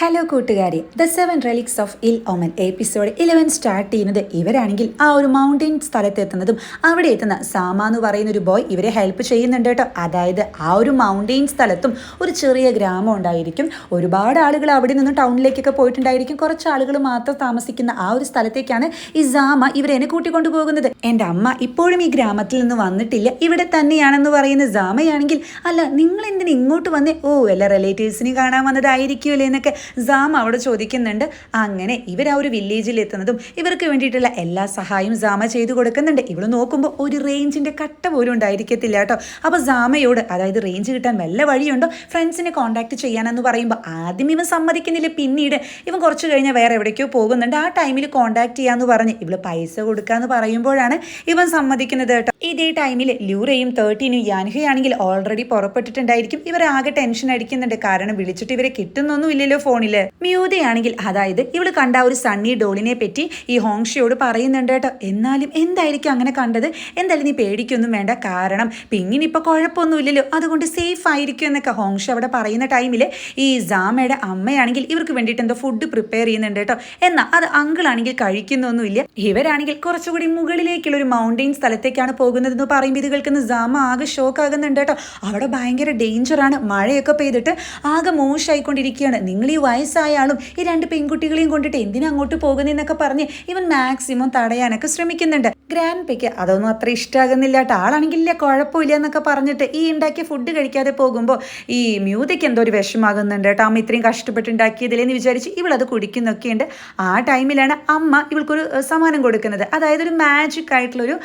Hello കൂട്ടുകാരി. The seven relics of ഇൽ ഒമൻ എപ്പിസോഡ് ഇലവൻ സ്റ്റാർട്ട് ചെയ്യുന്നത് ഇവരാണെങ്കിൽ ആ ഒരു മൗണ്ടൻ സ്ഥലത്തെത്തുന്നതും അവിടെ എത്തുന്ന സാമ എന്ന് പറയുന്ന ഒരു ബോയ് ഇവരെ ഹെൽപ്പ് ചെയ്യുന്നുണ്ട് കേട്ടോ. അതായത് ആ ഒരു മൗണ്ടൻ സ്ഥലത്തും ഒരു ചെറിയ ഗ്രാമം ഉണ്ടായിരിക്കും. ഒരുപാട് ആളുകൾ അവിടെ നിന്ന് ടൗണിലേക്കൊക്കെ പോയിട്ടുണ്ടായിരിക്കും. കുറച്ച് ആളുകൾ മാത്രം താമസിക്കുന്ന ആ ഒരു സ്ഥലത്തേക്കാണ് ഈ സാമ ഇവരെ കൂട്ടിക്കൊണ്ടു പോകുന്നത്. എന്റെ അമ്മ ഇപ്പോഴും ഈ ഗ്രാമത്തിൽ നിന്ന് വന്നിട്ടില്ല. ഇവിടെ തന്നെയാണെന്ന് പറയുന്ന സാമയാണെങ്കിൽ അല്ല നിങ്ങൾ എന്തിനാ ഇങ്ങോട്ട് വന്നേ? ഓ എല്ലാ റിലേറ്റീവ്സിനെ കാണാൻ വന്നതായിരിക്കുമല്ലേ എന്നൊക്കെ സാം അവിടെ ചോദിക്കുന്നുണ്ട് അങ്ങനെ ഇവർ ആ ഒരു വില്ലേജിൽ എത്തുന്നതും ഇവർക്ക് വേണ്ടിയിട്ടുള്ള എല്ലാ സഹായവും സാമ ചെയ്തു കൊടുക്കുന്നുണ്ട്. ഇവൾ നോക്കുമ്പോൾ ഒരു റേഞ്ചിന്റെ കട്ട പോലും ഉണ്ടായിരിക്കത്തില്ല കേട്ടോ. അപ്പോൾ സാമയോട് അതായത് റേഞ്ച് കിട്ടാൻ വല്ല വഴിയുണ്ടോ? ഫ്രണ്ട്സിനെ കോൺടാക്ട് ചെയ്യാനെന്ന് പറയുമ്പോൾ ആദ്യം ഇവൻ സമ്മതിക്കുന്നില്ല പിന്നീട് ഇവൻ കുറച്ച് കഴിഞ്ഞാൽ വേറെ എവിടേക്കോ പോകുന്നുണ്ട്. ആ ടൈമിൽ കോൺടാക്ട് ചെയ്യാന്ന് പറഞ്ഞ് ഇവൾ പൈസ കൊടുക്കാന്ന് പറയുമ്പോഴാണ് ഇവൻ സമ്മതിക്കുന്നത് കേട്ടോ. ഇതേ ടൈമിൽ ലൂറയും തേർട്ടീനും യാൻഹയാണെങ്കിൽ ഓൾറെഡി പുറപ്പെട്ടിട്ടുണ്ടായിരിക്കും. ഇവർ ആകെ ടെൻഷൻ അടിക്കുന്നുണ്ട്. കാരണം വിളിച്ചിട്ട് ഇവരെ കിട്ടുന്നൊന്നും ഇല്ലല്ലോ ഫോണിൽ. മ്യൂതയാണെങ്കിൽ അതായത് ഇവൾ കണ്ട ഒരു സണ്ണി ഡോളിനെ പറ്റി ഈ ഹോങ്ഷിയോട് പറയുന്നുണ്ട് കേട്ടോ. എന്നാലും എന്തായിരിക്കും അങ്ങനെ കണ്ടത്? എന്തായാലും നീ പേടിക്കൊന്നും വേണ്ട. കാരണം പിങ്ങിന് ഇപ്പൊ കുഴപ്പമൊന്നുമില്ലല്ലോ. അതുകൊണ്ട് സേഫ് ആയിരിക്കും എന്നൊക്കെ ഹോങ്ഷി അവിടെ പറയുന്ന ടൈമിൽ ഈ സാമയുടെ അമ്മയാണെങ്കിൽ ഇവർക്ക് വേണ്ടിയിട്ട് എന്തോ ഫുഡ് പ്രിപ്പയർ ചെയ്യുന്നുണ്ട് കേട്ടോ. എന്നാൽ അത് അങ്കിൾ ആണെങ്കിൽ കഴിക്കുന്നൊന്നുമില്ല. ഇവരാണെങ്കിൽ കുറച്ചുകൂടി മുകളിലേക്കുള്ള ഒരു മൗണ്ടെയിൻ സ്ഥലത്തേക്കാണ് പോകുന്നതെന്ന് പറയുമ്പോൾ ഇത് കേൾക്കുന്ന സാമ ആകെ ഷോക്ക് ആകുന്നുണ്ട് കേട്ടോ. അവിടെ ഭയങ്കര ഡേഞ്ചറാണ് മഴയൊക്കെ പെയ്തിട്ട് ആകെ മോശമായിക്കൊണ്ടിരിക്കുകയാണ് നിങ്ങൾ ഈ വയസ്സായ ആളും ഈ രണ്ട് പെൺകുട്ടികളെയും കൊണ്ടിട്ട് എന്തിനാ അങ്ങോട്ട് പോകുന്നതെന്നൊക്കെ പറഞ്ഞ് ഇവൻ മാക്സിമം തടയാനൊക്കെ ശ്രമിക്കുന്നുണ്ട്. ഗ്രാൻഡ് പിക്ക് അതൊന്നും അത്ര ഇഷ്ടമാകുന്നില്ല കേട്ടോ. ആളാണെങ്കിൽ ഇല്ല കുഴപ്പമില്ല എന്നൊക്കെ പറഞ്ഞിട്ട് ഈ ഉണ്ടാക്കിയ ഫുഡ് കഴിക്കാതെ പോകുമ്പോൾ ഈ മ്യൂതയ്ക്ക് എന്തോ ഒരു വിഷമാകുന്നുണ്ട് കേട്ടോ. അമ്മ ഇത്രയും കഷ്ടപ്പെട്ടുണ്ടാക്കിയതിലെന്ന് വിചാരിച്ച് ഇവളത് കുടിക്കുന്നൊക്കെയുണ്ട്. ആ ടൈമിലാണ് അമ്മ ഇവൾക്കൊരു സമ്മാനം കൊടുക്കുന്നത്. അതായത് ഒരു മാജിക് ആയിട്ടുള്ളൊരു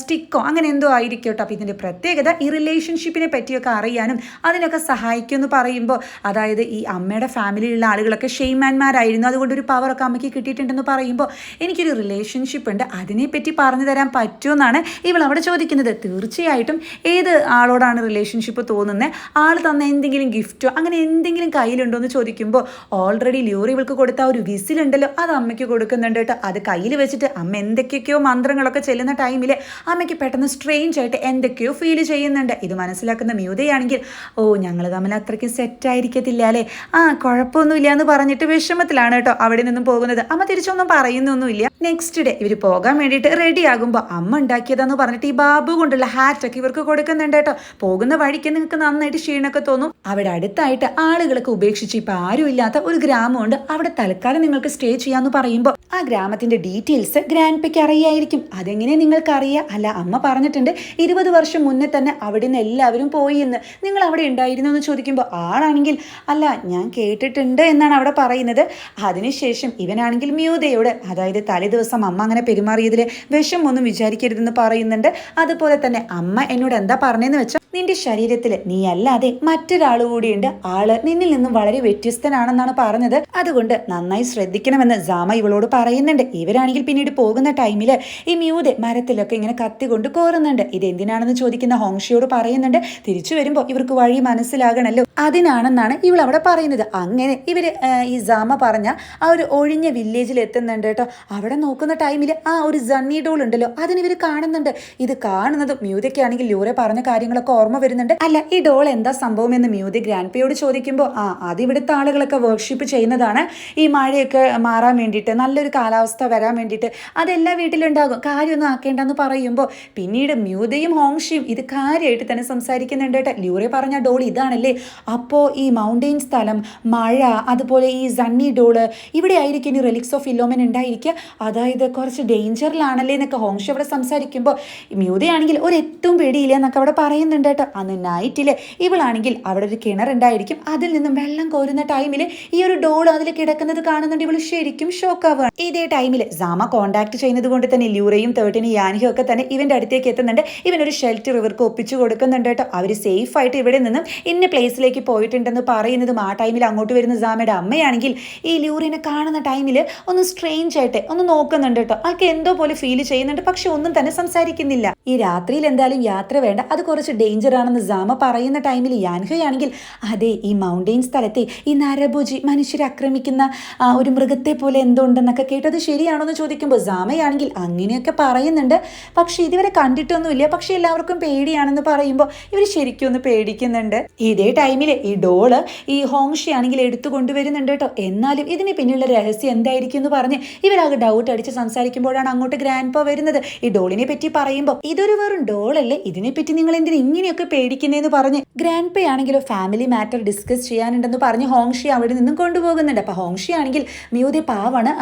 സ്റ്റിക്കോ അങ്ങനെ എന്തോ ആയിരിക്കും കേട്ടോ. അപ്പോൾ ഇതിന്റെ പ്രത്യേകത ഈ റിലേഷൻഷിപ്പിനെ പറ്റിയൊക്കെ അറിയാനും അതിനൊക്കെ സഹായിക്കും എന്ന് പറയുമ്പോൾ അതായത് ഈ അമ്മയുടെ ഫാമിലിയിലുള്ള ആളുകളൊക്കെ ഷെയ്മാൻമാരായിരുന്നു. അതുകൊണ്ട് ഒരു പവറൊക്കെ അമ്മയ്ക്ക് കിട്ടിയിട്ടുണ്ടെന്ന് പറയുമ്പോൾ എനിക്കൊരു റിലേഷൻഷിപ്പ് ഉണ്ട്. അതിനെപ്പറ്റി പറഞ്ഞു തരാൻ പറ്റുമെന്നാണ് ഇവൾ അവിടെ ചോദിക്കുന്നത്. തീർച്ചയായിട്ടും ഏത് ആളോടാണ് റിലേഷൻഷിപ്പ് തോന്നുന്നത് ആൾ തന്ന എന്തെങ്കിലും ഗിഫ്റ്റോ അങ്ങനെ എന്തെങ്കിലും കയ്യിലുണ്ടോ എന്ന് ചോദിക്കുമ്പോൾ ഓൾറെഡി ലിയോറി ഇവൾക്ക് കൊടുത്ത ഒരു വിസിലുണ്ടല്ലോ. അത് അമ്മയ്ക്ക് കൊടുക്കുന്നുണ്ട് കേട്ടോ. അത് കയ്യിൽ വെച്ചിട്ട് അമ്മ എന്തൊക്കെയൊക്കെയോ മന്ത്രങ്ങളൊക്കെ ചെല്ലുന്ന ടൈമിൽ അമ്മയ്ക്ക് പെട്ടെന്ന് സ്ട്രെയിഞ്ച് ആയിട്ട് എന്തൊക്കെയോ ഫീൽ ചെയ്യുന്നുണ്ട്. ഇത് മനസ്സിലാക്കുന്ന മ്യൂതയാണെങ്കിൽ ഓ ഞങ്ങൾ തമ്മിൽ അത്രയ്ക്ക് സെറ്റ് ആയിരിക്കത്തില്ല അല്ലേ? ആ കുഴപ്പമൊന്നുമില്ല എന്ന് പറഞ്ഞിട്ട് വിഷമത്തിലാണ് കേട്ടോ അവിടെ നിന്നും പോകുന്നത്. അമ്മ തിരിച്ചൊന്നും പറയുന്നൊന്നുമില്ല. നെക്സ്റ്റ് ഡേ ഇവർ പോകാൻ വേണ്ടിയിട്ട് റെഡി ആകുമ്പോൾ അമ്മ ഉണ്ടാക്കിയതെന്ന് പറഞ്ഞിട്ട് ഈ ബാബു കൊണ്ടുള്ള ഹാറ്റൊക്കെ ഇവർക്ക് കൊടുക്കുന്നുണ്ട് കേട്ടോ. പോകുന്ന വഴിക്ക് നിങ്ങൾക്ക് നന്നായിട്ട് ക്ഷീണമൊക്കെ തോന്നും. അവിടെ അടുത്തായിട്ട് ആളുകളൊക്കെ ഉപേക്ഷിച്ച് ഇപ്പം ആരും ഇല്ലാത്ത ഒരു ഗ്രാമമുണ്ട്. അവിടെ തൽക്കാലം നിങ്ങൾക്ക് സ്റ്റേ ചെയ്യാന്ന് പറയുമ്പോൾ ആ ഗ്രാമത്തിന്റെ ഡീറ്റെയിൽസ് ഗ്രാൻഡ് പേക്ക് അറിയായിരിക്കും. അതെങ്ങനെ നിങ്ങൾക്ക് അറിയാ അല്ല അമ്മ പറഞ്ഞിട്ടുണ്ട് ഇരുപത് വർഷം മുന്നേ തന്നെ അവിടെ നിന്ന് എല്ലാവരും പോയി എന്ന്. നിങ്ങൾ അവിടെ ഉണ്ടായിരുന്നു എന്ന് ചോദിക്കുമ്പോൾ ആളാണെങ്കിൽ അല്ല ഞാൻ കേട്ടിട്ടുണ്ട് എന്നാണ് അവിടെ പറയുന്നത്. അതിനുശേഷം ഇവനാണെങ്കിൽ മ്യൂതയോട് അതായത് തലേദിവസം അമ്മ അങ്ങനെ പെരുമാറിയതിൽ വിഷം ഒന്നും വിചാരിക്കരുതെന്ന് പറയുന്നുണ്ട്. അതുപോലെ തന്നെ അമ്മ എന്നോട് എന്താ പറഞ്ഞതെന്ന് വെച്ചാൽ നിന്റെ ശരീരത്തിൽ നീ അല്ലാതെ മറ്റൊരാൾ കൂടിയുണ്ട്. ആൾ നിന്നിൽ നിന്നും വളരെ വ്യത്യസ്തനാണെന്നാണ് പറഞ്ഞത്. അതുകൊണ്ട് നന്നായി ശ്രദ്ധിക്കണമെന്ന് ജാമ ഇവളോട് പറയുന്നുണ്ട്. ഇവരാണെങ്കിൽ പിന്നീട് പോകുന്ന ടൈമിൽ ഈ മ്യൂതെ മരത്തിലൊക്കെ ഇങ്ങനെ കത്തി കൊണ്ട് കോറുന്നുണ്ട് ഇത് എന്തിനാണെന്ന് ചോദിക്കുന്ന ഹോങ്ഷിയോട് പറയുന്നുണ്ട്. തിരിച്ചു വരുമ്പോൾ ഇവർക്ക് വഴി മനസ്സിലാകണല്ലോ. അതിനാണെന്നാണ് ഇവൾ അവിടെ പറയുന്നത്. അങ്ങനെ ഇവർ ആ, ഈ ജാമ പറഞ്ഞ ആ ഒരു ഒഴിഞ്ഞ വില്ലേജിൽ എത്തുന്നുണ്ട് കേട്ടോ. അവിടെ നോക്കുന്ന ടൈമിൽ ആ ഒരു സണ്ണി ഡോൾ ഉണ്ടല്ലോ അതിന് ഇവർ കാണുന്നുണ്ട്. ഇത് കാണുന്നത് മ്യൂതയ്ക്കാണെങ്കിൽ ലൂറെ പറഞ്ഞ കാര്യങ്ങളൊക്കെ ഓർമ്മ വരുന്നുണ്ട്. അല്ല ഈ ഡോൾ എന്താ സംഭവം എന്ന് മ്യൂതി ഗ്രാൻഡ് പേയോട് ചോദിക്കുമ്പോൾ ആ അത് ഇവിടുത്തെ ആളുകളൊക്കെ വർക്ക്ഷിപ്പ് ചെയ്യുന്നതാണ് ഈ മഴയൊക്കെ മാറാൻ വേണ്ടിയിട്ട് നല്ലൊരു കാലാവസ്ഥ വരാൻ വേണ്ടിയിട്ട്. അതെല്ലാ വീട്ടിലുണ്ടാകും. കാര്യമൊന്നും ആക്കേണ്ടെന്ന് പറയുമ്പോൾ പിന്നീട് മ്യൂതയും ഹോങ്ഷിയും ഇത് കാര്യമായിട്ട് തന്നെ സംസാരിക്കുന്നുണ്ട് കേട്ടോ. ലൂറെ പറഞ്ഞ ഡോൾ ഇതാണല്ലേ? അപ്പോൾ ഈ മൗണ്ടെയിൻ സ്ഥലം മഴ അതുപോലെ ഈ സണ്ണി ഡോൾ ഇവിടെ ആയിരിക്കും ഇനി റെലിക്സ് ഓഫ് ഇല്ലോമൻ ഉണ്ടായിരിക്കുക. അതായത് കുറച്ച് ഡേഞ്ചറിലാണല്ലേ എന്നൊക്കെ ഹോങ്ഷ അവിടെ സംസാരിക്കുമ്പോൾ മ്യൂതയാണെങ്കിൽ ഒരു ഏറ്റവും പേടിയില്ല എന്നൊക്കെ അവിടെ പറയുന്നുണ്ട് കേട്ടോ. അന്ന് നൈറ്റിൽ ഇവളാണെങ്കിൽ അവിടെ ഒരു കിണറുണ്ടായിരിക്കും അതിൽ നിന്നും വെള്ളം കോരുന്ന ടൈമിൽ ഈ ഒരു ഡോൾ അതിൽ കിടക്കുന്നത് കാണുന്നുണ്ട്. ഇവൾ ശരിക്കും ഷോക്ക് ആവുകയാണ്. ഇതേ ടൈമിൽ സാമ കോണ്ടാക്ട് ചെയ്യുന്നത് കൊണ്ട് തന്നെ ലൂറയും തേർട്ടിനും യാനിയും ഒക്കെ തന്നെ ഇവന്റെ അടുത്തേക്ക് എത്തുന്നുണ്ട്. ഇവനൊരു ഷെൽറ്റർ ഇവർക്ക് ഒപ്പിച്ചു കൊടുക്കുന്നുണ്ട് കേട്ടോ. അവർ സേഫ് ആയിട്ട് ഇവിടെ നിന്നും ഇന്ന പ്ലേസിലേക്ക് പോയിട്ടുണ്ടെന്ന് പറയുന്നതും ആ ടൈമിൽ അങ്ങോട്ട് വരുന്ന സാമയുടെ അമ്മയാണെങ്കിൽ ഈ ലൂറിനെ കാണുന്ന ടൈമിൽ ഒന്ന് സ്ട്രെയിഞ്ച് ആയിട്ട് ഒന്ന് നോക്കുന്നുണ്ട് കേട്ടോ ആൾക്ക് എന്തോ പോലെ ഫീൽ ചെയ്യുന്നുണ്ട് പക്ഷെ ഒന്നും തന്നെ സംസാരിക്കുന്നില്ല. ഈ രാത്രിയിൽ എന്തായാലും യാത്ര വേണ്ട അത് കുറച്ച് ഡേഞ്ചർ ആണെന്ന് സാമ പറയുന്ന ടൈമിൽ യാൻഹയാണെങ്കിൽ അതെ ഈ മൗണ്ടെയിൻ സ്ഥലത്തെ ഈ നരഭുജി മനുഷ്യരെ ആക്രമിക്കുന്ന ഒരു മൃഗത്തെ പോലെ എന്തോ എന്തുണ്ടെന്നൊക്കെ കേട്ടത് ശരിയാണോ എന്ന് ചോദിക്കുമ്പോൾ സാമയാണെങ്കിൽ അങ്ങനെയൊക്കെ പറയുന്നുണ്ട്. പക്ഷെ ഇതുവരെ കണ്ടിട്ടൊന്നുമില്ല. പക്ഷെ എല്ലാവർക്കും പേടിയാണെന്ന് പറയുമ്പോൾ ഇവർ ശരിക്കും ഒന്ന് പേടിക്കുന്നുണ്ട്. ഇതേ ടൈമിൽ ഈ ഡോൾ ഈ ഹോങ്ഷി ആണെങ്കിൽ എടുത്തു കൊണ്ടുവരുന്നുണ്ട് കേട്ടോ. എന്നാലും ഇതിന് പിന്നിലുള്ള രഹസ്യം എന്തായിരിക്കും എന്ന് പറഞ്ഞ് ഇവരാകെ ഡൗട്ട് അടിച്ച് സംസാരിക്കുമ്പോഴാണ് അങ്ങോട്ട് ഗ്രാൻഡ് പോ വരുന്നത്. ഈ ഡോളിനെ പറ്റി പറയുമ്പോൾ ഇതൊരു വെറും ഡോളല്ലേ? ഇതിനെപ്പറ്റി നിങ്ങൾ എന്തിനു ഇങ്ങനെയൊക്കെ പേടിക്കുന്നതെന്ന് പറഞ്ഞ് ഗ്രാൻഡ് പേ ആണെങ്കിലോ ഫാമിലി മാറ്റർ ഡിസ്കസ് ചെയ്യാനുണ്ടെന്ന് പറഞ്ഞ് ഹോങ്ഷി അവിടെ നിന്നും കൊണ്ടുപോകുന്നുണ്ട്. അപ്പോൾ ഹോങ്ഷി ആണെങ്കിൽ മ്യൂതെ പാവാണ്.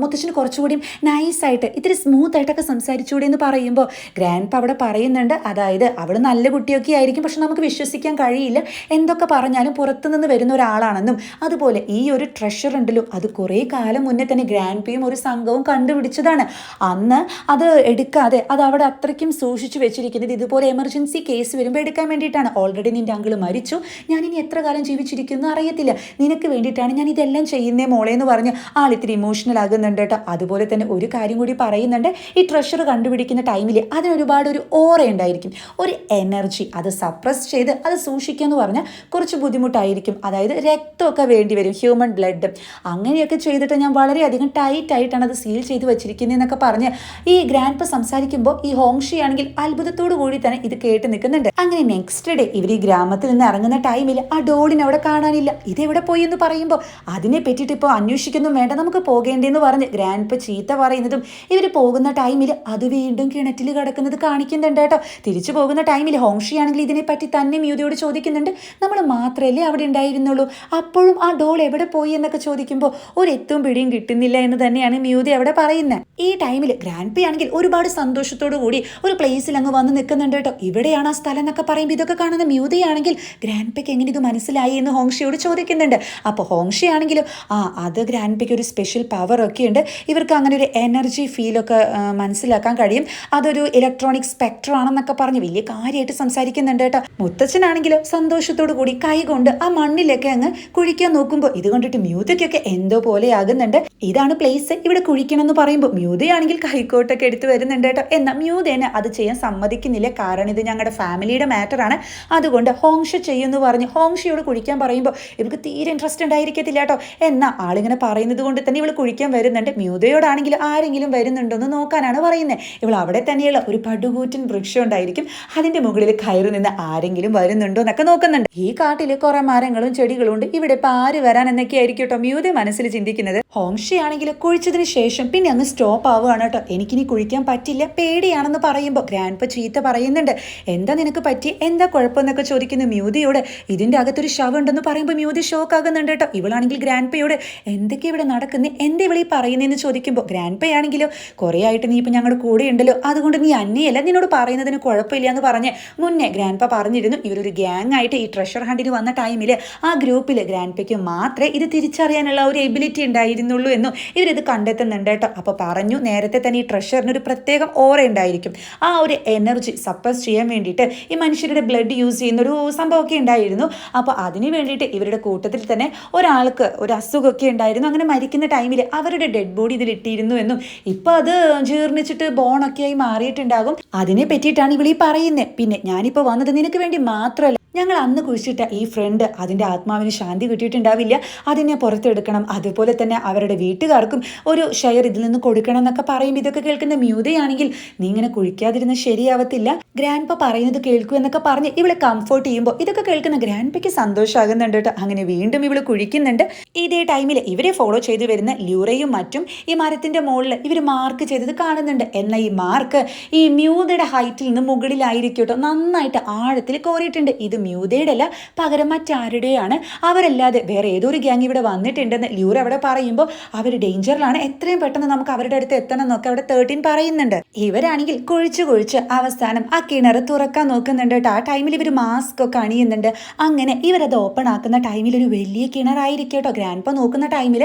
മുത്തച്ഛന് കുറച്ചുകൂടി നൈസായിട്ട് ഇത്തിരി സ്മൂത്ത് ആയിട്ടൊക്കെ സംസാരിച്ചുകൂടി എന്ന് പറയുമ്പോൾ ഗ്രാൻഡ് പ അവിടെ പറയുന്നുണ്ട്. അതായത് അവൾ നല്ല കുട്ടിയൊക്കെ ആയിരിക്കും പക്ഷെ നമുക്ക് വിശ്വസിക്കാൻ കഴിയില്ല. എന്തൊക്കെ പറഞ്ഞാലും പുറത്തുനിന്ന് വരുന്ന ഒരാളാണെന്നും അതുപോലെ ഈ ഒരു ട്രഷർ ഉണ്ടല്ലോ അത് കുറേ കാലം മുന്നേ തന്നെ ഗ്രാൻഡ് പേയും ഒരു സംഘവും കണ്ടുപിടിച്ചതാണ്. അന്ന് അത് എടുക്കാതെ അത് അവിടെ അത്രയ്ക്കും സൂക്ഷിച്ചു വെച്ചിരിക്കുന്നത് ഇതുപോലെ എമർജൻസി കേസ് വരുമ്പോൾ എടുക്കാൻ വേണ്ടിയിട്ടാണ്. ഓൾറെഡി നിന്റെ അങ്കിൾ മരിച്ചു. ഞാൻ ഇനി എത്ര കാലം ജീവിച്ചിരിക്കുന്നു അറിയത്തില്ല. നിനക്ക് വേണ്ടിയിട്ടാണ് ഞാൻ ഇതെല്ലാം ചെയ്യുന്നേ മോളെ എന്ന് പറഞ്ഞ് ആൾ ഇത്തിരി ഇമോഷണൽ ആകുന്നുണ്ട് കേട്ടോ. അതുപോലെ തന്നെ ഒരു കാര്യം കൂടി പറയുന്നുണ്ട്. ഈ ട്രഷർ കണ്ടുപിടിക്കുന്ന ടൈമിൽ അതിനൊരുപാട് ഒരു ഓറ ഉണ്ടായിരിക്കും. ഒരു എനർജി അത് സപ്രസ് ചെയ്ത് അത് സൂക്ഷിക്കുക എന്ന് പറഞ്ഞാൽ കുറച്ച് ബുദ്ധിമുട്ടായിരിക്കും. അതായത് രക്തമൊക്കെ വേണ്ടി വരും ഹ്യൂമൻ ബ്ലഡ് അങ്ങനെയൊക്കെ ചെയ്തിട്ട് ഞാൻ വളരെയധികം ടൈറ്റ് ആയിട്ടാണ് അത് സീൽ ചെയ്ത് വെച്ചിരിക്കുന്നതെന്നൊക്കെ പറഞ്ഞ് ഈ ഗ്രാൻഡ് സംസാരിക്കുമ്പോൾ ഈ ഹോങ്ഷി ആണെങ്കിൽ അത്ഭുതത്തോടു കൂടി തന്നെ ഇത് കേട്ട് നിൽക്കുന്നുണ്ട്. അങ്ങനെ നെക്സ്റ്റ് ഡേ ഇവർ ഈ ഗ്രാമത്തിൽ നിന്ന് ഇറങ്ങുന്ന ടൈമിൽ ആ ഡോളിനെ അവിടെ കാണാനില്ല. ഇതെവിടെ പോയി എന്ന് പറയുമ്പോൾ അതിനെ പറ്റിയിട്ട് ഇപ്പോൾ അന്വേഷിക്കൊന്നും വേണ്ട നമുക്ക് പോകേണ്ടെന്ന് പറഞ്ഞ് ഗ്രാൻഡ് ഇപ്പോൾ ചീത്ത പറയുന്നതും ഇവർ പോകുന്ന ടൈമിൽ അത് വീണ്ടും കിണറ്റിൽ കിടക്കുന്നത് കാണിക്കുന്നുണ്ട് കേട്ടോ. തിരിച്ചു പോകുന്ന ടൈമിൽ ഹോംഷി ആണെങ്കിൽ ഇതിനെപ്പറ്റി തന്നെ മ്യൂതിയോട് ചോദിക്കുന്നുണ്ട്. നമ്മൾ മാത്രമല്ലേ അവിടെ ഉണ്ടായിരുന്നുള്ളൂ. അപ്പോഴും ആ ഡോൾ എവിടെ പോയി എന്നൊക്കെ ചോദിക്കുമ്പോൾ ഒരു എത്തും പിടിയും കിട്ടുന്നില്ല എന്ന് തന്നെയാണ് മ്യൂതി അവിടെ പറയുന്നത് ഈ ടൈമിൽ ഗ്രാൻഡ് പി ആണെങ്കിൽ ഒരുപാട് സന്തോഷത്തോടു കൂടി ഒരു പ്ലേസിൽ അങ്ങ് വന്ന് നിൽക്കുന്നുണ്ട് കേട്ടോ. ഇവിടെയാണ് ആ സ്ഥലം എന്നൊക്കെ പറയുമ്പോൾ ഇതൊക്കെ കാണുന്ന മ്യൂതി ആണെങ്കിൽ ഗ്രാൻഡ് പെക്ക് എങ്ങനെ ഇത് മനസ്സിലായി എന്ന് ഹോങ്ഷിയോട് ചോദിക്കുന്നുണ്ട്. അപ്പോൾ ഹോങ്ഷി ആണെങ്കിലും ആ അത് ഗ്രാൻഡ് പെക്ക് ഒരു സ്പെഷ്യൽ പവർ ഒക്കെ ഉണ്ട്. ഇവർക്ക് അങ്ങനെ ഒരു എനർജി ഫീലൊക്കെ മനസ്സിലാക്കാൻ കഴിയും. അതൊരു ഇലക്ട്രോണിക് സ്പെക്ട്രം ആണെന്നൊക്കെ പറഞ്ഞ് വലിയ കാര്യമായിട്ട് സംസാരിക്കുന്നുണ്ട് കേട്ടോ. മുത്തച്ഛനാണെങ്കിലും സന്തോഷത്തോടു കൂടി കൈ കൊണ്ട് ആ മണ്ണിലൊക്കെ അങ്ങ് കുഴിക്കാൻ നോക്കുമ്പോൾ ഇത് കണ്ടിട്ട് മ്യൂതയ്ക്കൊക്കെ എന്തോ പോലെ ആകുന്നുണ്ട് ഇതാണ് പ്ലേസ് ഇവിടെ കുഴിക്കണം എന്ന് പറയുമ്പോൾ മ്യൂതയാണെങ്കിൽ കൈക്കോട്ടൊക്കെ എടുത്ത് വരുന്നുണ്ട് കേട്ടോ. എന്നാൽ മ്യൂതേനെ അത് ചെയ്യാൻ സമ്മതിക്കുന്നില്ല. കാരണം ഇത് ഞങ്ങളുടെ ഫാമിലിയുടെ മാറ്ററാണ് അതുകൊണ്ട് ഹോങ്ഷ ചെയ്യുമെന്ന് പറഞ്ഞ് ഹോങ്ഷയോട് കുഴിക്കാൻ പറയുമ്പോൾ ഇവൾക്ക് തീരെ ഇൻട്രസ്റ്റ് ഉണ്ടായിരിക്കത്തില്ല കേട്ടോ എന്നാൽ ആളിങ്ങനെ പറയുന്നത് കൊണ്ട് തന്നെ ഇവൾ കുഴിക്കാൻ വരുന്നുണ്ട്. മ്യൂതയോടാണെങ്കിൽ ആരെങ്കിലും വരുന്നുണ്ടോ എന്ന് നോക്കാനാണ് പറയുന്നത് ഇവൾ അവിടെ തന്നെയുള്ള ഒരു പടുകൂറ്റൻ വൃക്ഷം ഉണ്ടായിരിക്കും. അതിന്റെ മുകളിൽ കയറി നിന്ന് ആരെങ്കിലും വരുന്നുണ്ടോ എന്നൊക്കെ നോക്കുന്നുണ്ട്. ഈ കാട്ടിൽ കുറേ മരങ്ങളും ചെടികളും ഉണ്ട്. ഇവിടെ ഇപ്പം ആര് വരാൻ എന്നൊക്കെ ആയിരിക്കും കേട്ടോ മ്യൂത മനസ്സിൽ ചിന്തിക്കുന്നത്. ഹോങ്ഷി ആണെങ്കിൽ കുഴിച്ചതിന് ശേഷം പിന്നെ അങ്ങ് സ്റ്റോപ്പ് ആവുകയാണ് കേട്ടോ എനിക്കിനി കുഴിക്കാൻ പറ്റില്ല പേടിയാണെന്ന് പറയുമ്പോൾ ഗ്രാൻഡ് ചീത്ത പറയുന്നുണ്ട്. എന്താ നിനക്ക് പറ്റി എന്താ കുഴപ്പമെന്നൊക്കെ ചോദിക്കുന്നു മ്യൂതിയോട് ഇതിന്റെ അകത്തൊരു ശവം ഉണ്ടെന്ന് പറയുമ്പോൾ മ്യൂതി ഷോക്ക് ആകുന്നുണ്ട് കേട്ടോ. ഇവളാണെങ്കിൽ ഗ്രാൻഡ് പേയോട് എന്തൊക്കെ ഇവിടെ നടക്കുന്നത് എന്താ ഇവളീ പറയുന്നതെന്ന് ചോദിക്കുമ്പോൾ ഗ്രാൻഡ് പേ ആണെങ്കിലോ കുറേ ആയിട്ട് നീ ഇപ്പം ഞങ്ങളുടെ കൂടെ ഉണ്ടല്ലോ. അതുകൊണ്ട് നീ അന്നയല്ല നിന്നോട് പറയുന്നതിന് കുഴപ്പമില്ല എന്ന് പറഞ്ഞ് മുന്നേ ഗ്രാൻഡ് പറഞ്ഞിരുന്നു. ഇവരൊരു ഗ്യാങ് ആയിട്ട് ഈ ട്രഷർ ഹണ്ടിന് വന്ന ടൈമിൽ ആ ഗ്രൂപ്പിൽ ഗ്രാൻഡ് പേക്ക് മാത്രമേ ഇത് തിരിച്ചറിയാനുള്ള ഒരു എബിലിറ്റി ഉണ്ടായിരുന്നുള്ളൂ എന്നും ഇവരിത് കണ്ടെത്തുന്നുണ്ട് കേട്ടോ. അപ്പോൾ പറഞ്ഞു നേരത്തെ തന്നെ ഈ ട്രഷറിന് ഒരു പ്രത്യേകം ഓറ ഉണ്ടായിരിക്കും. ആ ഒരു എനർജി സപ്രസ് ചെയ്യാൻ വേണ്ടിയിട്ട് ഈ മനുഷ്യരുടെ ബ്ലഡ് യൂസ് ഒരു സംഭവമൊക്കെ ഉണ്ടായിരുന്നു. അപ്പോൾ അതിന് വേണ്ടിയിട്ട് ഇവരുടെ കൂട്ടത്തിൽ തന്നെ ഒരാൾക്ക് ഒരു അസുഖമൊക്കെ ഉണ്ടായിരുന്നു. അങ്ങനെ മരിക്കുന്ന ടൈമിൽ അവരുടെ ഡെഡ് ബോഡി ഇതിൽ ഇട്ടിരുന്നു എന്നും ഇപ്പം അത് ജീർണിച്ചിട്ട് ബോണൊക്കെ ആയി മാറിയിട്ടുണ്ടാകും. അതിനെ പറ്റിയിട്ടാണ് ഇവളീ പറയുന്നത് പിന്നെ ഞാനിപ്പോൾ വന്നത് നിനക്ക് വേണ്ടി മാത്രമല്ല ഞങ്ങൾ അന്ന് കുഴിച്ചിട്ട ഈ ഫ്രണ്ട് അതിന്റെ ആത്മാവിന് ശാന്തി കിട്ടിയിട്ടുണ്ടാവില്ല. അതിനെ പുറത്തെടുക്കണം. അതുപോലെ തന്നെ അവരുടെ വീട്ടുകാർക്കും ഒരു ഷെയർ ഇതിൽ നിന്ന് കൊടുക്കണം എന്നൊക്കെ പറയുമ്പോൾ ഇതൊക്കെ കേൾക്കുന്ന മ്യൂതയാണെങ്കിൽ നീ ഇങ്ങനെ കുഴിക്കാതിരുന്ന ശരിയാവത്തില്ല. ഗ്രാൻഡ് പറയുന്നത് കേൾക്കൂ എന്നൊക്കെ പറഞ്ഞ് ഇവളെ കംഫർട്ട് ചെയ്യുമ്പോൾ ഇതൊക്കെ കേൾക്കുന്ന ഗ്രാൻഡ് പയ്ക്ക് സന്തോഷമാകുന്നുണ്ട് കേട്ടോ. അങ്ങനെ വീണ്ടും ഇവൾ കുഴിക്കുന്നുണ്ട്. ഇതേ ടൈമിൽ ഇവരെ ഫോളോ ചെയ്ത് വരുന്ന ല്യൂറയും മറ്റും ഈ മരത്തിന്റെ മുകളിൽ ഇവർ മാർക്ക് ചെയ്തത് കാണുന്നുണ്ട്. എന്നാൽ ഈ മാർക്ക് ഈ മ്യൂതയുടെ ഹൈറ്റിൽ നിന്ന് മുകളിലായിരിക്കും കേട്ടോ. നന്നായിട്ട് ആഴത്തിൽ കോറിയിട്ടുണ്ട് ഇത് മ്യൂതയുടെ അല്ല പകരം മറ്റാരുടെയാണ്. അവരല്ലാതെ വേറെ ഏതൊരു ഗ്യാങ് ഇവിടെ വന്നിട്ടുണ്ടെന്ന് ല്യൂർ അവിടെ പറയുമ്പോൾ അവർ ഡേഞ്ചറിലാണ് എത്രയും പെട്ടെന്ന് നമുക്ക് അവരുടെ അടുത്ത് എത്തണം എന്നൊക്കെ അവിടെ തേർട്ടീൻ പറയുന്നുണ്ട്. ഇവരാണെങ്കിൽ കുഴിച്ച് കുഴിച്ച് അവസാനം ആ കിണർ തുറക്കാൻ നോക്കുന്നുണ്ട് കേട്ടോ. ആ ടൈമിൽ ഇവർ മാസ്ക് ഒക്കെ അണിയുന്നുണ്ട്. അങ്ങനെ ഇവരത് ഓപ്പൺ ആക്കുന്ന ടൈമിൽ ഒരു വലിയ കിണറായിരിക്കും കേട്ടോ ഗ്രാൻഡ് പ നോക്കുന്ന ടൈമിൽ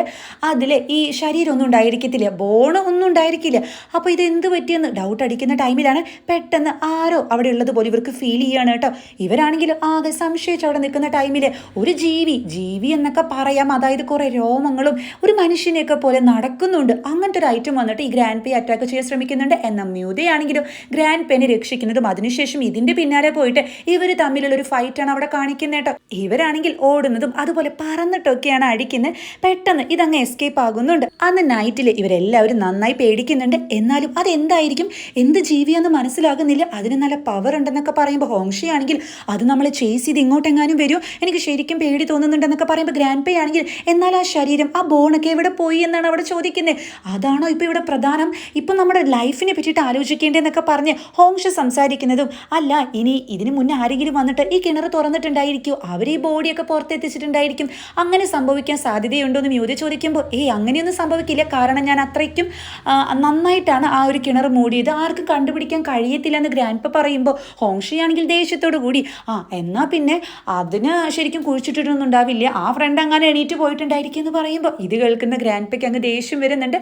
അതിൽ ഈ ശരീരം ഒന്നും ഉണ്ടായിരിക്കത്തില്ല. ബോണ് ഒന്നും ഉണ്ടായിരിക്കില്ല. അപ്പോൾ ഇത് എന്ത് പറ്റിയെന്ന് ഡൗട്ട് അടിക്കുന്ന ടൈമിലാണ് പെട്ടെന്ന് ആരോ അവിടെ ഉള്ളത് പോലെ ഇവർക്ക് ഫീൽ ചെയ്യാണ് കേട്ടോ. ഇവരാണെങ്കിൽ ആകെ സംശയിച്ച് അവിടെ നിൽക്കുന്ന ടൈമിൽ ഒരു ജീവി ജീവി എന്നൊക്കെ പറയാം. അതായത് കുറേ രോമങ്ങളും ഒരു മനുഷ്യനെയൊക്കെ പോലെ നടക്കുന്നുണ്ട്. അങ്ങനത്തെ ഒരു ഐറ്റം വന്നിട്ട് ഈ ഗ്രാൻഡ് പേ അറ്റാക്ക് ചെയ്യാൻ ശ്രമിക്കുന്നുണ്ട്. എന്ന മ്യൂതയാണെങ്കിലും ഗ്രാൻഡ് പേനെ രക്ഷിക്കുന്നതും അതിനുശേഷം ഇതിന്റെ പിന്നാലെ പോയിട്ട് ഇവർ തമ്മിലുള്ള ഒരു ഫൈറ്റാണ് അവിടെ കാണിക്കുന്നത് കേട്ടോ. ഇവരാണെങ്കിൽ ഓടുന്നതും അതുപോലെ പറന്നിട്ടൊക്കെയാണ് അടിക്കുന്നത്. പെട്ടെന്ന് ഇതങ്ങ് എസ്കേപ്പ് ആകുന്നുണ്ട്. അന്ന് നൈറ്റിൽ ഇവരെല്ലാവരും നന്നായി പേടിക്കുന്നുണ്ട്. എന്നാലും അതെന്തായിരിക്കും? എന്ത് ജീവിയാന്ന് മനസ്സിലാകുന്നില്ല. അതിന് നല്ല പവർ ഉണ്ടെന്നൊക്കെ പറയുമ്പോൾ ഹോങ്ഷി ആണെങ്കിൽ അത് നമ്മളെ ചേസ് ചെയ്ത് ഇങ്ങോട്ടെങ്ങാനും വരുമോ എനിക്ക് ശരിക്കും പേടി തോന്നുന്നുണ്ടെന്നൊക്കെ പറയുമ്പോൾ ഗ്രാൻഡ് പേ ആണെങ്കിൽ എന്നാൽ ആ ശരീരം ആ ബോണൊക്കെ എവിടെ പോയി എന്നാണ് അവിടെ ചോദിക്കുന്നത്. അതാണോ ഇപ്പോൾ ഇവിടെ പ്രധാനം? ഇപ്പം നമ്മുടെ ലൈഫിനെ പറ്റിയിട്ട് ആലോചിക്കേണ്ടതെന്നൊക്കെ പറഞ്ഞ് ഹോങ്ഷ സംസാരിക്കുന്നതും അല്ല ഇനി ഇതിന് മുന്നേ ആരെങ്കിലും വന്നിട്ട് ഈ കിണർ തുറന്നിട്ടുണ്ടായിരിക്കും. അവർ ഈ ബോഡിയൊക്കെ പുറത്തെത്തിച്ചിട്ടുണ്ടായിരിക്കും. അങ്ങനെ സംഭവിക്കാൻ സാധ്യതയുണ്ടോ എന്ന് മ്യൂതി ചോദിക്കുമ്പോൾ ഏയ് അങ്ങനെയൊന്നും സംഭവിക്കില്ല. കാരണം ഞാൻ അത്രയ്ക്കും നന്നായിട്ടാണ് ആ ഒരു കിണർ മൂടിയത്. ആർക്കും കണ്ടുപിടിക്കാൻ കഴിയത്തില്ല എന്ന് ഗ്രാൻഡ്പ പറയുമ്പോൾ ഹോങ്ഷിയാണെങ്കിൽ ദേഷ്യത്തോടു കൂടി. ആ എന്നാൽ പിന്നെ അതിന് ശരിക്കും കുഴിച്ചിട്ടിട്ടൊന്നും ഉണ്ടാവില്ല ആ ഫ്രണ്ട് അങ്ങനെ എണീറ്റ് പോയിട്ടുണ്ടായിരിക്കും എന്ന് പറയുമ്പോൾ ഇത് കേൾക്കുന്ന ഗ്രാൻഡ്പയ്ക്ക് അങ്ങ് ദേഷ്യം വരുന്നുണ്ട്.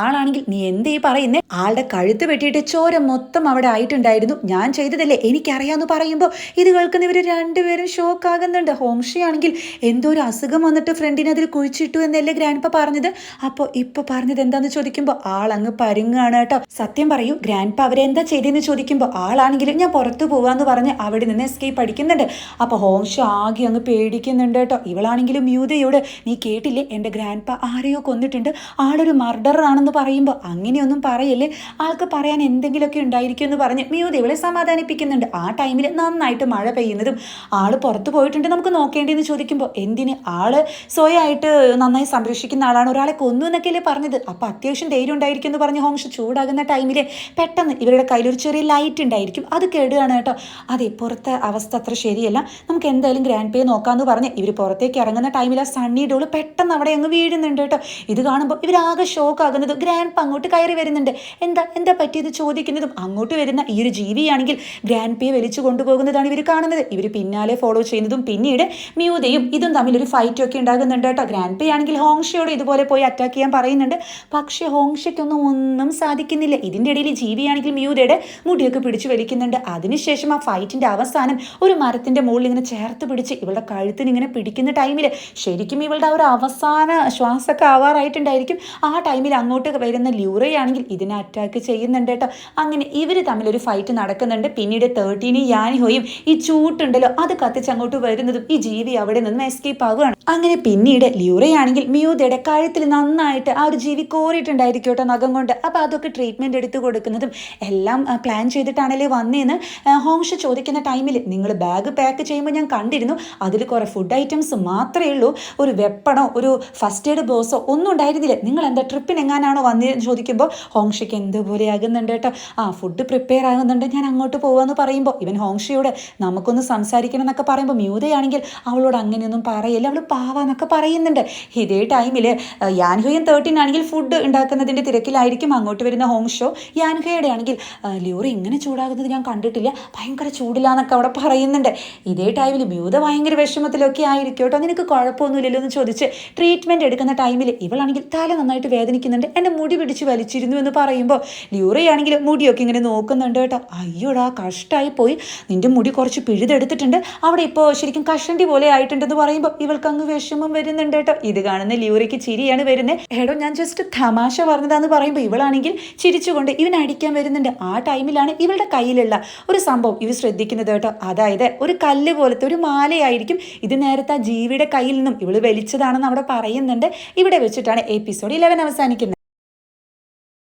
ആളാണെങ്കിൽ നീ എന്തേ പറയുന്നേ? ആളുടെ കഴുത്ത് വെട്ടിയിട്ട് ചോര മൊത്തം അവിടെ ആയിട്ടുണ്ടായിരുന്നു. ഞാൻ ചെയ്തതല്ലേ? എനിക്കറിയാമെന്ന് പറയുമ്പോൾ ഇത് കേൾക്കുന്ന ഇവർ രണ്ടുപേരും ഷോക്ക് ആകുന്നുണ്ട് ഹോംഷി ആണെങ്കിൽ എന്തോ ഒരു അസുഖം വന്നിട്ട് ഫ്രണ്ടിനെ അതിൽ കുഴിച്ചിട്ടു എന്നല്ലേ ഗ്രാൻഡ് പറഞ്ഞത്? അപ്പോൾ ഇപ്പൊ പറഞ്ഞത് എന്താന്ന് ചോദിക്കുമ്പോൾ ആൾ അങ്ങ് പരുങ്ങാണ് കേട്ടോ. സത്യം പറയൂ ഗ്രാൻഡ് അവരെന്താ ചെയ്തെന്ന് ചോദിക്കുമ്പോൾ ആളാണെങ്കിലും ഞാൻ പുറത്തു പോവാന്ന് പറഞ്ഞ് അവിടെ നിന്ന് എസ്കേപ്പ് അടിക്കുന്നുണ്ട്. അപ്പോൾ ഹോംഷി ആകെ അങ്ങ് പേടിക്കുന്നുണ്ട് കേട്ടോ. ഇവളാണെങ്കിലും മ്യൂതയോട് നീ കേട്ടില്ലേ? എന്റെ ഗ്രാൻഡ് ആരെയോ കൊന്നിട്ടുണ്ട്. ആളൊരു മർഡർ ആണെന്ന് പറയുമ്പോൾ അങ്ങനെയൊന്നും പറയല്ലേ? ആൾക്ക് പറയാൻ എന്തെങ്കിലുമൊക്കെ ഉണ്ടായിരിക്കും എന്ന് പറഞ്ഞ് മ്യൂത ഇവളെ സമാധാനിപ്പിക്കുന്നുണ്ട്. ആ ടൈമിൽ നന്നായിട്ട് മഴ പെയ്യുന്നതും ആൾ പുറത്ത് പോയിട്ടുണ്ട് നമുക്ക് നോക്കേണ്ടതെന്ന് ചോദിക്കുമ്പോൾ എന്തിന്? ആൾ സ്വയമായിട്ട് നന്നായി സംരക്ഷിക്കുന്ന ആളാണ് ഒരാളെ കൊന്നു എന്നൊക്കെയല്ലേ പറഞ്ഞത്. അപ്പോൾ അത്യാവശ്യം ധൈര്യം ഉണ്ടായിരിക്കും എന്ന് പറഞ്ഞ് ഹോംഷ ചൂടാകുന്ന ടൈമിൽ പെട്ടെന്ന് ഇവരുടെ കയ്യിൽ ഒരു ചെറിയ ലൈറ്റ് ഉണ്ടായിരിക്കും. അത് കേടുകയാണ് കേട്ടോ. അതെ പുറത്തെ അവസ്ഥ അത്ര ശരിയല്ല. നമുക്ക് എന്തായാലും ഗ്രാൻഡ് പേ നോക്കാമെന്ന് പറഞ്ഞ് ഇവർ പുറത്തേക്ക് ഇറങ്ങുന്ന ടൈമിൽ ആ സണ്ണി ഡോൾ പെട്ടെന്ന് അവിടെ അങ്ങ് വീഴുന്നുണ്ട് കേട്ടോ. ഇത് കാണുമ്പോൾ ഇവരാകെ ഷോക്ക് ആകുന്നത് ഗ്രാൻഡ് പ അങ്ങോട്ട് കയറി വരുന്നുണ്ട്. എന്താ എന്താ പറ്റിയത് ചോദിക്കുന്നതും അങ്ങോട്ട് വരുന്ന ഈ ഒരു ജീവിയാണെങ്കിൽ ഗ്രാൻഡ് പേ വലിച്ചു കൊണ്ടുപോകുന്നതാണ് ഇവർ കാണുന്നത്. ഇവർ പിന്നാലെ ഫോളോ ചെയ്യുന്നതും പിന്നീട് മ്യൂതയും ഇതും തമ്മിലൊരു ഫൈറ്റും ഒക്കെ ഉണ്ടാകുന്നുണ്ട് കേട്ടോ. ഗ്രാൻഡ് പേ ആണെങ്കിൽ ഹോങ്ഷയോട് ഇതുപോലെ പോയി അറ്റാക്ക് ചെയ്യാൻ പറയുന്നുണ്ട്. പക്ഷേ ഹോങ്ഷയ്ക്കൊന്നും ഒന്നും സാധിക്കുന്നില്ല. ഇതിന്റെ ഇടയിൽ ജീവിയാണെങ്കിൽ മ്യൂതയുടെ മുടിയൊക്കെ പിടിച്ചു വലിക്കുന്നുണ്ട്. അതിനുശേഷം ആ ഫൈറ്റിന്റെ അവസാനം ഒരു മരത്തിന്റെ മുകളിൽ ഇങ്ങനെ ചേർത്ത് പിടിച്ച് ഇവളുടെ കഴുത്തിന് ഇങ്ങനെ പിടിക്കുന്ന ടൈമിൽ ശരിക്കും ഇവളുടെ ആ ഒരു അവസാന ശ്വാസമൊക്കെ ആവാറായിട്ടുണ്ടായിരിക്കും. ആ ടൈമിൽ അങ്ങോട്ട് വരുന്ന ല്യൂറയാണെങ്കിൽ ഇതിനെ അറ്റാക്ക് ചെയ്യുന്നുണ്ട് കേട്ടോ. അങ്ങനെ ഇവർ തമ്മിലൊരു ഫൈറ്റ് നടക്കുന്നുണ്ട്. പിന്നീട് തേർട്ടീനും യാനിഹോയും ഈ ചൂട്ടുണ്ടല്ലോ. അത് കത്തിച്ച് അങ്ങോട്ട് വരുന്നതും ഈ ജീവി അവിടെ നിന്ന് എസ്കേപ്പ് ആവുകയാണ്. അങ്ങനെ പിന്നീട് ലിയൂറയാണെങ്കിൽ മ്യൂതയുടെ കഴുത്തിൽ നന്നായിട്ട് ആ ഒരു ജീവി കോറിയിട്ടുണ്ടായിരിക്കും കേട്ടോ നഖം കൊണ്ട്. അപ്പോൾ അതൊക്കെ ട്രീറ്റ്മെന്റ് എടുത്തു കൊടുക്കുന്നതും എല്ലാം പ്ലാൻ ചെയ്തിട്ടാണല്ലേ വന്നേന്ന്. ഹോങ്ഷ ചോദിക്കുന്ന ടൈമിൽ നിങ്ങൾ ബാഗ് പാക്ക് ചെയ്യുമ്പോൾ ഞാൻ കണ്ടിരുന്നു. അതിൽ കുറേ ഫുഡ് ഐറ്റംസ് മാത്രമേ ഉള്ളൂ. ഒരു വെപ്പണോ ഒരു ഫസ്റ്റ് എയ്ഡ് ബോസോ ഒന്നും ഉണ്ടായിരുന്നില്ല. നിങ്ങൾ എന്താ ട്രിപ്പിന് എങ്ങാനാണോ വന്നതെന്ന് ചോദിക്കുമ്പോൾ ഹോങ്ഷയ്ക്ക് എന്തുപോലെ ആകുന്നുണ്ട് കേട്ടോ. ആ ഫുഡ് പ്രിപ്പയർ ആകുന്നുണ്ട്. ഞാൻ അങ്ങോട്ട് പോകാമെന്ന് പറയുമ്പോൾ ഇവൻ ഹോങ്ഷയോട് നമുക്കൊന്ന് സംസാരിക്കണം എന്നൊക്കെ പറയുമ്പോൾ മ്യൂതയാണെങ്കിൽ അവളോട് അങ്ങനെയൊന്നും പറയില്ല അവൾ പാവാന്നൊക്കെ പറയുന്നുണ്ട്. ഇതേ ടൈമിൽ യാൻഹുയും തേർട്ടീൻ ആണെങ്കിൽ ഫുഡ് ഉണ്ടാക്കുന്നതിന്റെ തിരക്കിലായിരിക്കും അങ്ങോട്ട് വരുന്ന ഹോം ഷോ. യാൻഹയുടെ ആണെങ്കിൽ "ആ, ലിയോറി ഇങ്ങനെ ചൂടാകുന്നത് ഞാൻ കണ്ടിട്ടില്ല ഭയങ്കര ചൂടില്ലാന്നൊക്കെ അവിടെ പറയുന്നുണ്ട്. ഇതേ ടൈമിൽ മ്യൂത ഭയങ്കര വിഷമത്തിലൊക്കെ ആയിരിക്കും കേട്ടോ. നിനക്ക് കുഴപ്പമൊന്നുമില്ലല്ലോ എന്ന് ചോദിച്ച് ട്രീറ്റ്മെന്റ് എടുക്കുന്ന ടൈമിൽ ഇവളാണെങ്കിൽ തല നന്നായിട്ട് വേദനിക്കുന്നുണ്ട് എന്റെ മുടി പിടിച്ച് വലിച്ചിരുന്നു എന്ന് പറയുമ്പോൾ ലിയോറിയാണെങ്കിൽ മുടിയൊക്കെ ഇങ്ങനെ നോക്കുന്നുണ്ട് കേട്ടോ. അയ്യോടാ കഷ്ടമായി പോയി നിന്റെ മുടി കുറച്ച് പിഴുതെടുത്തിട്ടുണ്ട്. അവിടെ ഇപ്പോൾ ശരിക്കും കഷണ്ടി പോലെ ആയിട്ടുണ്ടെന്ന് പറയുമ്പോൾ ഇവൾക്ക് അങ്ങ് വിഷമം വരുന്നുണ്ട് കേട്ടോ. ഇത് കാണുന്ന ലിയൂറിക്ക് ചിരിയാണ് വരുന്നത്. എടോ ഞാൻ ജസ്റ്റ് തമാശ പറഞ്ഞതാന്ന് പറയുമ്പോൾ ഇവളാണെങ്കിൽ ചിരിച്ചുകൊണ്ട് ഇവൻ അടിക്കാൻ വരുന്നുണ്ട്. ആ ടൈമിലാണ് ഇവളുടെ കയ്യിലുള്ള ഒരു സംഭവം ഇവ ശ്രദ്ധിക്കുന്നത് കേട്ടോ. അതായത് ഒരു കല്ല് പോലത്തെ ഒരു മാലയായിരിക്കും ഇത് നേരത്തെ ആ ജീവിയുടെ കയ്യിൽ നിന്നും ഇവൾ വലിച്ചതാണെന്ന് അവിടെ പറയുന്നുണ്ട്. ഇവിടെ വെച്ചിട്ടാണ് എപ്പിസോഡ് ഇലവൻ അവസാനിക്കുന്നത്.